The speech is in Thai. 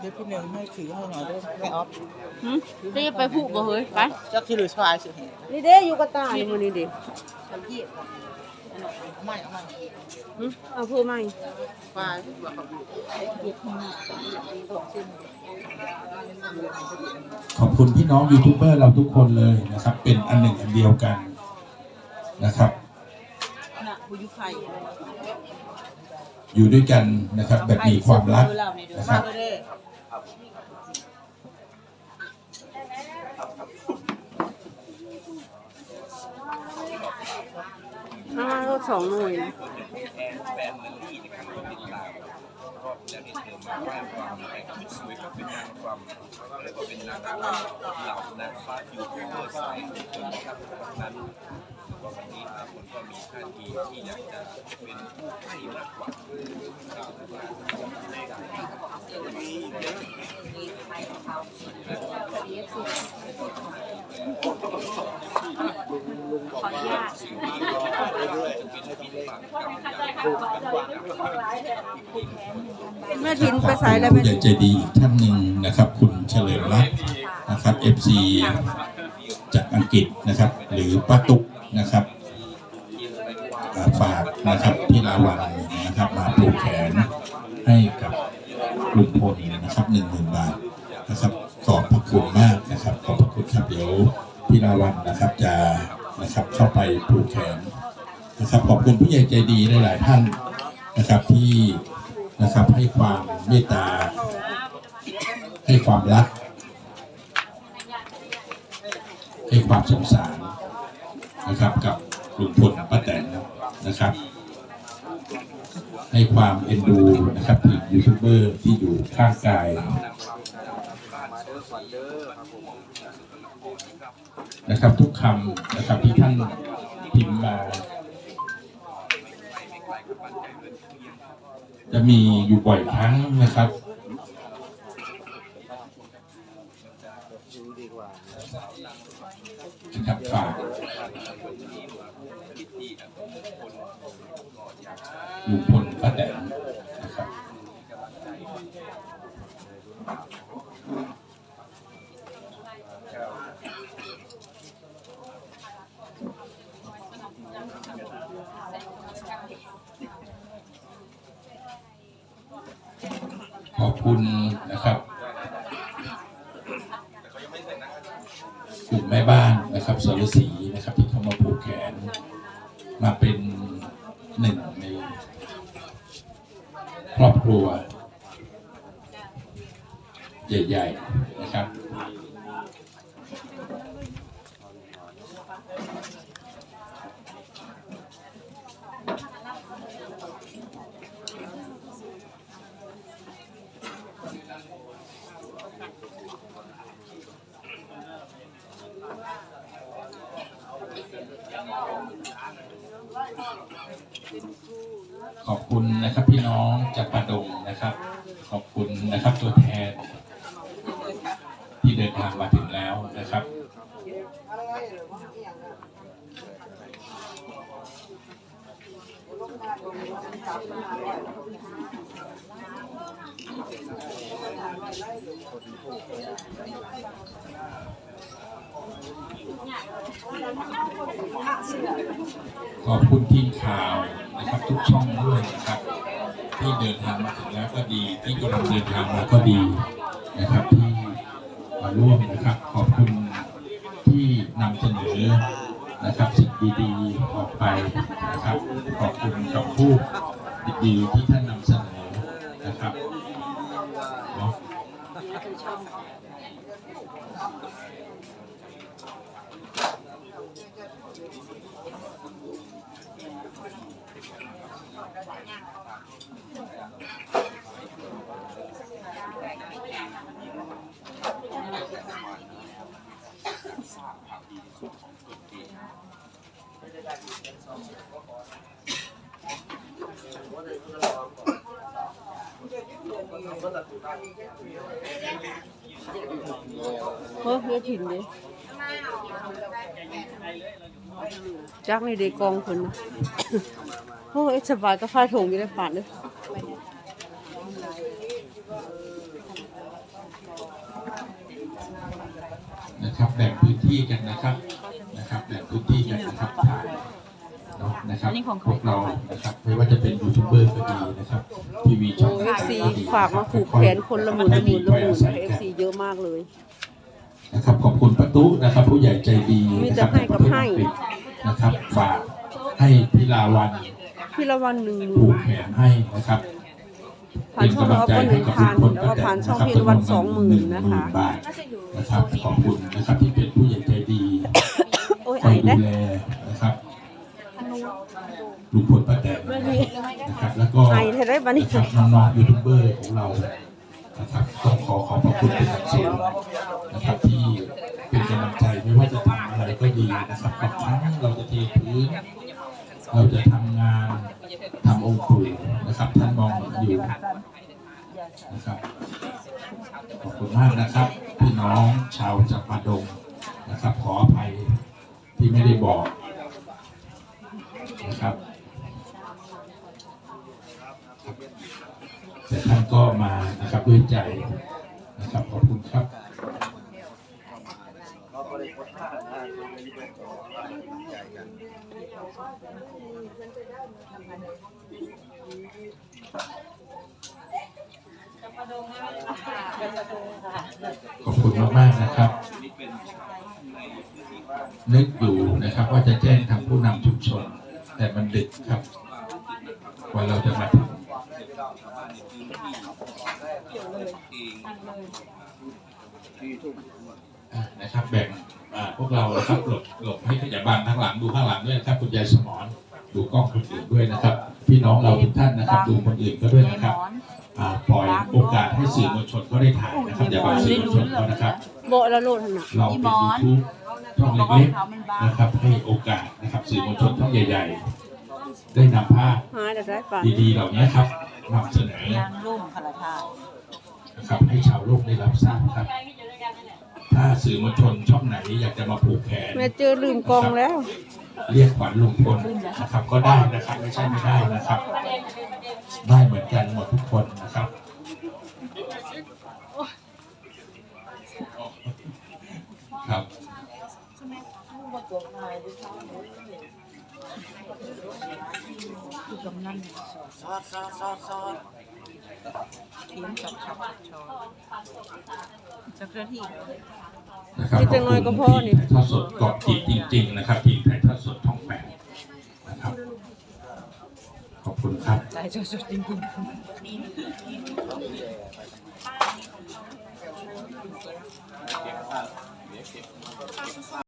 เดี๋ยวพี่หนึ่งให้ถือให้หน่อยด้วยไม่ออฟหึจะไปผูกบ่เฮ้ยไปจักที่หรือชายสิเห็นนี่เด้อยู่กับตาอยู่มื้อนี้ดิเอาเยี่ยมเอาไม่เอาไม่หึเอาเพิ่มใหม่ปลาว่าเขาอยู่เยี่ยมข้างหน้าตกขึ้นขอบคุณพี่น้องยูทูบเบอร์เราทุกคนเลยนะครับ เป็นอันหนึ่งอันเดียวกันนะครับน่ะผู้ยุไฟอยู่ด้วยกันนะครับแบบมีความรักนะคมารับ เลยเด้เอามาก็สองหน่วยนะแบรนด์เมอรี่นะครัก็ติดตามรอบแล้วนี่เธอมาว่าความแต่งชุดสวยก็เป็นนางความแล้วก็เป็นนางรำเหล่านางฟ้ายูทูบเบอสายทุกคนนะครับนั้นก็วันนี้ทุกคนก็มีท่าทีที่อยากจะเป็นผู้ให้มากกว่า เราว่าแม่ทินไปใส่แล้วผู้แม่ใหญ่ใจดีอีกท่านหนึ่งนะครับ คุณเฉลิมรัตน์นะครับ FC จากอังกฤษนะครับ หรือป้าตุกนะครับอาฝากนะครับพี่ลาวันนะครับมาปลูกแขนให้กับ ลุงพลนะครับหนึ่งหมื่นบาทนะครับขอบพระคุณมากนะครับ ขอบพระคุณครับเดี๋ยวพี่ลาวันนะครับจะนะครับเข้าไปปลูกแขนนะครับ ขอบคุณผู้ใหญ่ใจดีหลาย ๆ ท่านนะครับที่นะครับให้ความเมตตา ให้ความรัก ให้ความสงสารนะครับกับลุงพลป้าแตนนะครับ ให้ความเอ็นดูนะครับถึงยูทูบเบอร์ที่อยู่ข้างกายนะครับทุกคำนะครับที่ท่านพิมพ์มา จะมีอยู่บ่อยครั้งนะครับนะครับฝากลุงพลป้าแตนนะครับ ขอบ คุณนะครับ กลุ่มแม่บ้านนะครับสรศรีนะครับที่เข้ามาผูกแขน มาเป็นหนึ่งในครอบครัว ใหญ่ ๆ นะครับ ขอบคุณนะครับพี่น้องจากปาดงนะครับ ขอบคุณนะครับตัวแทน ที่เดินทางมาถึงแล้วนะครับขอบคุณทีมข่าวนะครับทุกช่องด้วยนะครับ ที่เดินทางมาถึงแล้วก็ดี ที่กำลังเดินทางมาก็ดีนะครับที่ ร่วมนะครับ ขอบคุณที่นำเสนอนะครับสิ่งดีๆออกไปนะครับ ขอบคุณคำพูดดีๆที่ท่านนำเสนอนะครับเนาะ เฮ้ยเยอะถิ่นดิจักในเด็กกองคนนะโอ้ยสบายก็ฟาดถงอยู่ได้ป่านเลยนะครับแบ่งพื้นที่กันนะครับ นาะนะครับพวกเรานะครับไม่ว่าจะเป็นยูทูบเบอร์ก็ดีนะครับทีวีช่องเอฟซีฝากมาผูกแขนคนละหมื่นละหมื่นละหมื่นเอฟซีเยอะมากเลยนะครับขอบคุณประตุนะครับ ผู้ใหญ่ใจดีมีนะคแต่รับให้กับให้นะครับฝากให้พิลาวันพี่ละวันหนึ่งหผูมื่กนแขนให้นะครับผ่านช่องเราก็หนึ่งพันแล้วก็ผ่านช่องพี่ละวันสองหมื่นนะคะบาทนะครับขอบคุณนะครับที่เป็นะนี่นะครับน้องๆยูทูบเบอร์ของเรานะครับต้องขอขอบพระคุณเป็นอย่างสูงนะครับที่เป็นกำลังใจไม่ว่าจะทำอะไรก็ดีนะครับบางครั้งเราจะเทพื้นเราจะทำงานทำองค์ปู่นะครับท่านมองเห็นอยู่นะครับขอบคุณมากนะครับ พี่น้องชาวจับปาดงนะครับ ขออภัยที่ไม่ได้บอกนะครับ แต่ท่านก็มา ด้วยใจนะครับขอบคุณครับขอบคุณมากๆนะครับ นึกอยู่นะครับว่าจะแจ้งทางผู้นำชุมชน แต่มันดึกครับ ว่าเราจะมา ถึงอะนะครับแบ่งอ่าพวกเรานะครับหลบหลบให้ขยาบางข้างหลังดูข้างหลังด้วยนะครับคุณยายสมอนดูกล้องคนอื่นด้วยนะครับ พี่น้องเราทุกท่านนะครับ ดูคนอื่นก็ด้วยนะครับอ่าปล่อยโอกาสให้สื่อมวลชนเขาได้ถ่ายนะครับอย่าบังสื่อมวลชนเขานะครับ โบะละโลดขนาดเราเป็นยูทูบช่องเล็กๆนะครับ ให้โอกาสนะครับสื่อมวลชนช่องใหญ่ ๆ ได้นำภาพหายได้ได้ปะดีๆเหล่านี้ครับนำเสนอ ยางรุ่มขนาดท่า นะครับให้ชาวโลกได้รับทราบครับ ถ้าสื่อมวลชนช่องไหนอยากจะมาผูกแขนแม่เจอลืมกองแล้ว เรียกขวัญลุงพลนะครับก็ได้นะครับไม่ใช่ไม่ได้นะครับ ได้เหมือนกันหมดทุกคนนะครับครับกำนันซอดซอดซอดซอดเทียมช็อตช็อตช็อตจักรที่ นะครับคิดจังเลยก็พอนี่ถ่ายทอดสดเกาะติดจริง ๆ นะครับทีมถ่ายทอดสดช่องแปดนะครับ ขอบคุณครับใจจดๆจริงๆ